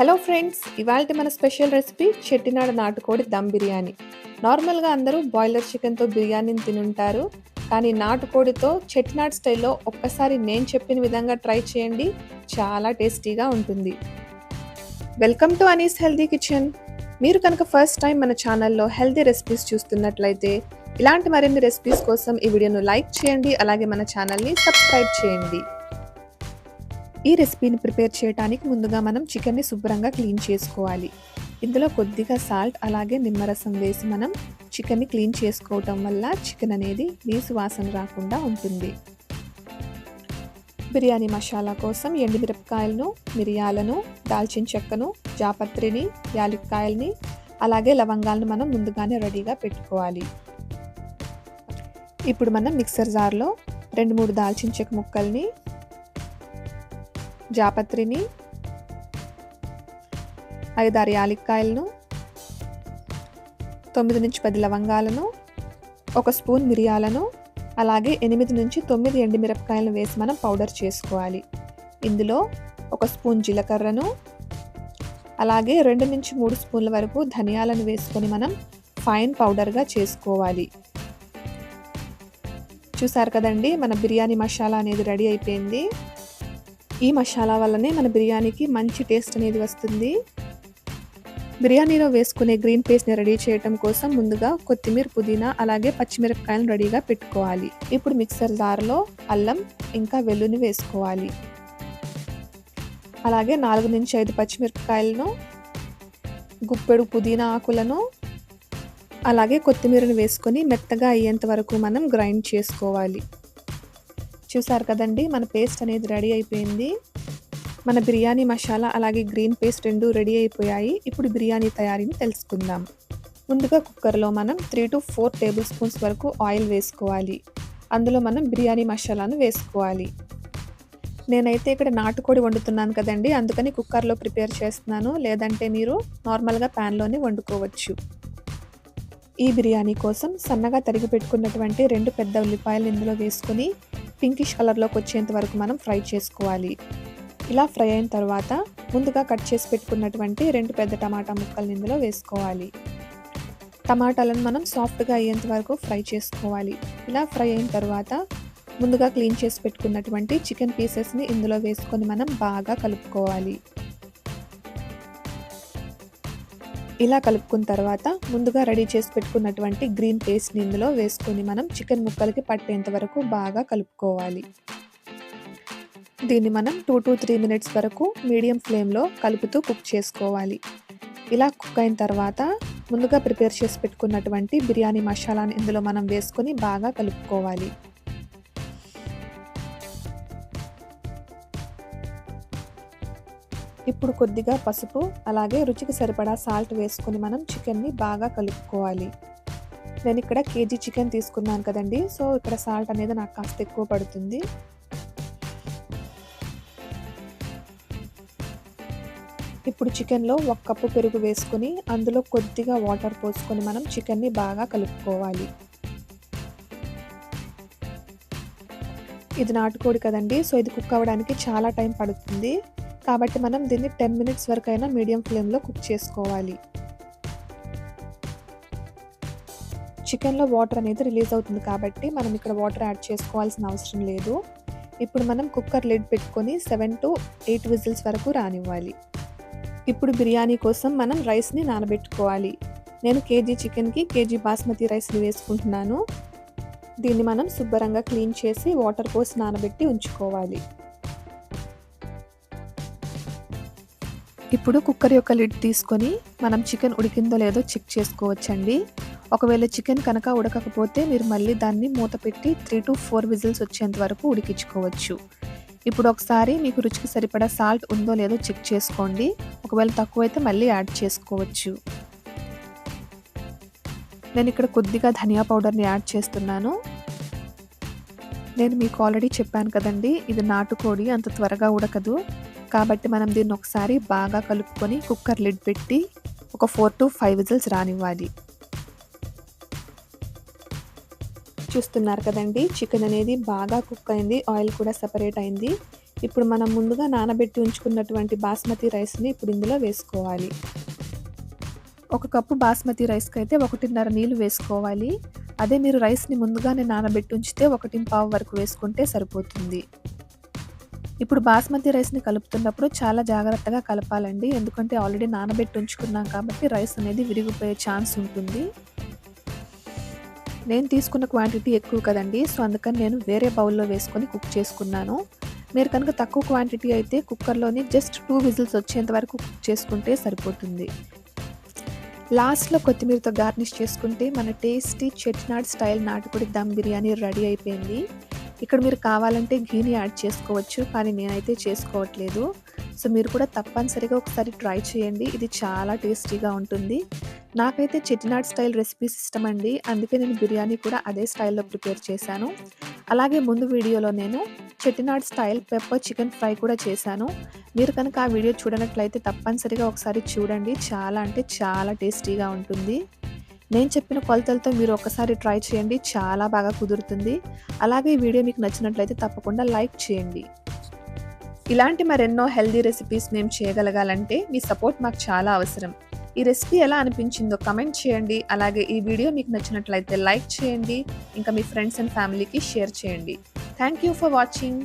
Hello friends ఇవాళ మన special recipe Chettinad నాటుకోడి దమ్ బిర్యానీ. నార్మల్గా అందరూ బాయిలర్ చికెన్తో బిర్యానీని తినుంటారు కానీ నాటుకోడితో చెట్టినాడ్ స్టైల్లో ఒక్కసారి నేను చెప్పిన విధంగా ట్రై చేయండి చాలా టేస్టీగా ఉంటుంది. Welcome to Anees healthy kitchen మీరు కనుక ఫస్ట్ టైం మన ఛానల్లో హెల్దీ రెసిపీస్ చూస్తున్నట్లయితే ఇలాంటి మరిన్ని రెసిపీస్ కోసం ఈ వీడియోను లైక్ చేయండి అలాగే మన ఛానల్ని సబ్స్క్రైబ్ చేయండి. ఈ రెసిపీని ప్రిపేర్ చేయడానికి ముందుగా మనం చికెన్ని శుభ్రంగా క్లీన్ చేసుకోవాలి. ఇందులో కొద్దిగా సాల్ట్ అలాగే నిమ్మరసం వేసి మనం చికెన్ని క్లీన్ చేసుకోవటం వల్ల చికెన్ అనేది నీసు వాసన రాకుండా ఉంటుంది. బిర్యానీ మసాలా కోసం ఎండుమిరపకాయలను మిరియాలను దాల్చిన చెక్కను జాపత్రిని యాలక్కాయల్ని అలాగే లవంగాలను మనం ముందుగానే రెడీగా పెట్టుకోవాలి. ఇప్పుడు మనం మిక్సర్ జార్లో రెండు మూడు దాల్చిన చెక్క ముక్కల్ని జాపత్రిని ఐదారు యాలక్కాయలను తొమ్మిది నుంచి పది లవంగాలను ఒక స్పూన్ మిరియాలను అలాగే ఎనిమిది నుంచి తొమ్మిది ఎండుమిరపకాయలను వేసి మనం పౌడర్ చేసుకోవాలి. ఇందులో ఒక స్పూన్ జీలకర్రను అలాగే రెండు నుంచి మూడు స్పూన్ల వరకు ధనియాలను వేసుకొని మనం ఫైన్ పౌడర్గా చేసుకోవాలి. చూసారు కదండి మన బిర్యానీ మసాలా అనేది రెడీ అయిపోయింది. ఈ మసాలా వల్లనే మన బిర్యానీకి మంచి టేస్ట్ అనేది వస్తుంది. బిర్యానీలో వేసుకునే గ్రీన్ పేస్ట్ని రెడీ చేయడం కోసం ముందుగా కొత్తిమీర పుదీనా అలాగే పచ్చిమిరపకాయలను రెడీగా పెట్టుకోవాలి. ఇప్పుడు మిక్సర్ జార్లో అల్లం ఇంకా వెల్లుని వేసుకోవాలి. అలాగే నాలుగు నుంచి ఐదు పచ్చిమిరపకాయలను గుప్పెడు పుదీనా ఆకులను అలాగే కొత్తిమీరను వేసుకొని మెత్తగా అయ్యేంత వరకు మనం గ్రైండ్ చేసుకోవాలి. చూసారు కదండి మన పేస్ట్ అనేది రెడీ అయిపోయింది. మన బిర్యానీ మసాలా అలాగే గ్రీన్ పేస్ట్ రెండు రెడీ అయిపోయాయి. ఇప్పుడు బిర్యానీ తయారీని తెలుసుకుందాం. ముందుగా కుక్కర్లో మనం three to four tablespoons వరకు ఆయిల్ వేసుకోవాలి. అందులో మనం బిర్యానీ మసాలాను వేసుకోవాలి. నేనైతే ఇక్కడ నాటుకోడి వండుతున్నాను కదండి అందుకని కుక్కర్లో ప్రిపేర్ చేస్తున్నాను. లేదంటే మీరు నార్మల్గా ప్యాన్లోనే వండుకోవచ్చు. ఈ బిర్యానీ కోసం సన్నగా తరిగి పెట్టుకున్నటువంటి రెండు పెద్ద ఉల్లిపాయలు ఇందులో వేసుకొని పింకిష్ కలర్లోకి వచ్చేంత వరకు మనం ఫ్రై చేసుకోవాలి. ఇలా ఫ్రై అయిన తర్వాత ముందుగా కట్ చేసి పెట్టుకున్నటువంటి రెండు పెద్ద టమాటా ముక్కలు ఇందులో వేసుకోవాలి. టమాటాలను మనం సాఫ్ట్గా అయ్యేంత వరకు ఫ్రై చేసుకోవాలి. ఇలా ఫ్రై అయిన తర్వాత ముందుగా క్లీన్ చేసి పెట్టుకున్నటువంటి చికెన్ పీసెస్ని ఇందులో వేసుకొని మనం బాగా కలుపుకోవాలి. ఇలా కలుపుకున్న తర్వాత ముందుగా రెడీ చేసి పెట్టుకున్నటువంటి గ్రీన్ పేస్ట్ని ఇందులో వేసుకొని మనం చికెన్ ముక్కలకి పట్టేంత వరకు బాగా కలుపుకోవాలి. దీన్ని మనం టూ టు త్రీ మినిట్స్ వరకు మీడియం ఫ్లేమ్లో కలుపుతూ కుక్ చేసుకోవాలి. ఇలా కుక్ అయిన తర్వాత ముందుగా ప్రిపేర్ చేసి పెట్టుకున్నటువంటి బిర్యానీ మసాలాని ఇందులో మనం వేసుకొని బాగా కలుపుకోవాలి. ఇప్పుడు కొద్దిగా పసుపు అలాగే రుచికి సరిపడా సాల్ట్ వేసుకొని మనం చికెన్ని బాగా కలుపుకోవాలి. నేను ఇక్కడ కేజీ చికెన్ తీసుకున్నాను కదండి. సో ఇక్కడ సాల్ట్ అనేది నాకు కాస్త ఎక్కువ పడుతుంది. ఇప్పుడు చికెన్లో ఒక కప్పు పెరుగు వేసుకొని అందులో కొద్దిగా వాటర్ పోసుకొని మనం చికెన్ని బాగా కలుపుకోవాలి. ఇది నాటుకోడి కదండి. సో ఇది కుక్ అవ్వడానికి చాలా టైం పడుతుంది. కాబట్టి మనం దీన్ని టెన్ మినిట్స్ వరకు అయినా మీడియం ఫ్లేమ్లో కుక్ చేసుకోవాలి. చికెన్లో వాటర్ అనేది రిలీజ్ అవుతుంది కాబట్టి మనం ఇక్కడ వాటర్ యాడ్ చేసుకోవాల్సిన అవసరం లేదు. ఇప్పుడు మనం కుక్కర్ లిడ్ పెట్టుకొని సెవెన్ టు ఎయిట్ విజిల్స్ వరకు రానివ్వాలి. ఇప్పుడు బిర్యానీ కోసం మనం రైస్ని నానబెట్టుకోవాలి. నేను కేజీ చికెన్కి కేజీ బాస్మతి రైస్ని వేసుకుంటున్నాను. దీన్ని మనం శుభ్రంగా క్లీన్ చేసి వాటర్ పోసి నానబెట్టి ఉంచుకోవాలి. ఇప్పుడు కుక్కర్ యొక్క లిడ్ తీసుకొని మనం చికెన్ ఉడికిందో లేదో చెక్ చేసుకోవచ్చండి. ఒకవేళ చికెన్ కనుక ఉడకకపోతే మీరు మళ్ళీ దాన్ని మూత పెట్టి త్రీ టు ఫోర్ విజిల్స్ వచ్చేంత వరకు ఉడికించుకోవచ్చు. ఇప్పుడు ఒకసారి మీకు రుచికి సరిపడా సాల్ట్ ఉందో లేదో చెక్ చేసుకోండి. ఒకవేళ తక్కువైతే మళ్ళీ యాడ్ చేసుకోవచ్చు. నేను ఇక్కడ కొద్దిగా ధనియా పౌడర్ని యాడ్ చేస్తున్నాను. నేను మీకు ఆల్రెడీ చెప్పాను కదండి ఇది నాటుకోడి అంత త్వరగా ఉడకదు. కాబట్టి మనం దీన్ని ఒకసారి బాగా కలుపుకొని కుక్కర్ లిడ్ పెట్టి ఒక ఫోర్ టు ఫైవ్ విజిల్స్ రానివ్వాలి. చూస్తున్నారు కదండి చికెన్ అనేది బాగా కుక్ అయింది ఆయిల్ కూడా సపరేట్ అయింది. ఇప్పుడు మనం ముందుగా నానబెట్టి ఉంచుకున్నటువంటి బాస్మతి రైస్ని ఇప్పుడు ఇందులో వేసుకోవాలి. ఒక కప్పు బాస్మతి రైస్కి అయితే ఒకటిన్నర నీళ్ళు వేసుకోవాలి. అదే మీరు రైస్ని ముందుగానే నానబెట్టి ఉంచితే ఒకటి పావు వరకు వేసుకుంటే సరిపోతుంది. ఇప్పుడు బాస్మతి రైస్ని కలుపుతున్నప్పుడు చాలా జాగ్రత్తగా కలపాలండి. ఎందుకంటే ఆల్రెడీ నానబెట్టి ఉంచుకున్నాం కాబట్టి రైస్ అనేది విరిగిపోయే ఛాన్స్ ఉంటుంది. నేను తీసుకున్న క్వాంటిటీ ఎక్కువ కదండి. సో అందుకని నేను వేరే బౌల్లో వేసుకొని కుక్ చేసుకున్నాను. మీరు కనుక తక్కువ క్వాంటిటీ అయితే కుక్కర్లోనే జస్ట్ టూ విజిల్స్ వచ్చేంత వరకు కుక్ చేసుకుంటే సరిపోతుంది. లాస్ట్లో కొత్తిమీరతో గార్నిష్ చేసుకుంటే మన టేస్టీ చెట్నాడ్ స్టైల్ నాటుకుడి దమ్ బిర్యానీ రెడీ అయిపోయింది. ఇక్కడ మీరు కావాలంటే ఘీని యాడ్ చేసుకోవచ్చు కానీ నేనైతే చేసుకోవట్లేదు. సో మీరు కూడా తప్పనిసరిగా ఒకసారి ట్రై చేయండి. ఇది చాలా టేస్టీగా ఉంటుంది. నాకైతే చెట్టినాడ్ స్టైల్ రెసిపీస్ ఇష్టం అండి అందుకే నేను బిర్యానీ కూడా అదే స్టైల్లో ప్రిపేర్ చేశాను. అలాగే ముందు వీడియోలో నేను Chettinad style pepper chicken fry కూడా చేశాను. మీరు కనుక ఆ వీడియో చూడనట్లయితే తప్పనిసరిగా ఒకసారి చూడండి. చాలా అంటే చాలా టేస్టీగా ఉంటుంది. నేను చెప్పిన కొలతలతో మీరు ఒకసారి ట్రై చేయండి. చాలా బాగా కుదురుతుంది. అలాగే ఈ వీడియో మీకు నచ్చినట్లయితే తప్పకుండా లైక్ చేయండి. ఇలాంటి మరెన్నో హెల్దీ రెసిపీస్ మేము చేయగలగాలంటే మీ సపోర్ట్ మాకు చాలా అవసరం. ఈ రెసిపీ ఎలా అనిపించిందో కమెంట్ చేయండి. అలాగే ఈ వీడియో మీకు నచ్చినట్లయితే లైక్ చేయండి. ఇంకా మీ ఫ్రెండ్స్ అండ్ ఫ్యామిలీకి షేర్ చేయండి. Thank you for watching.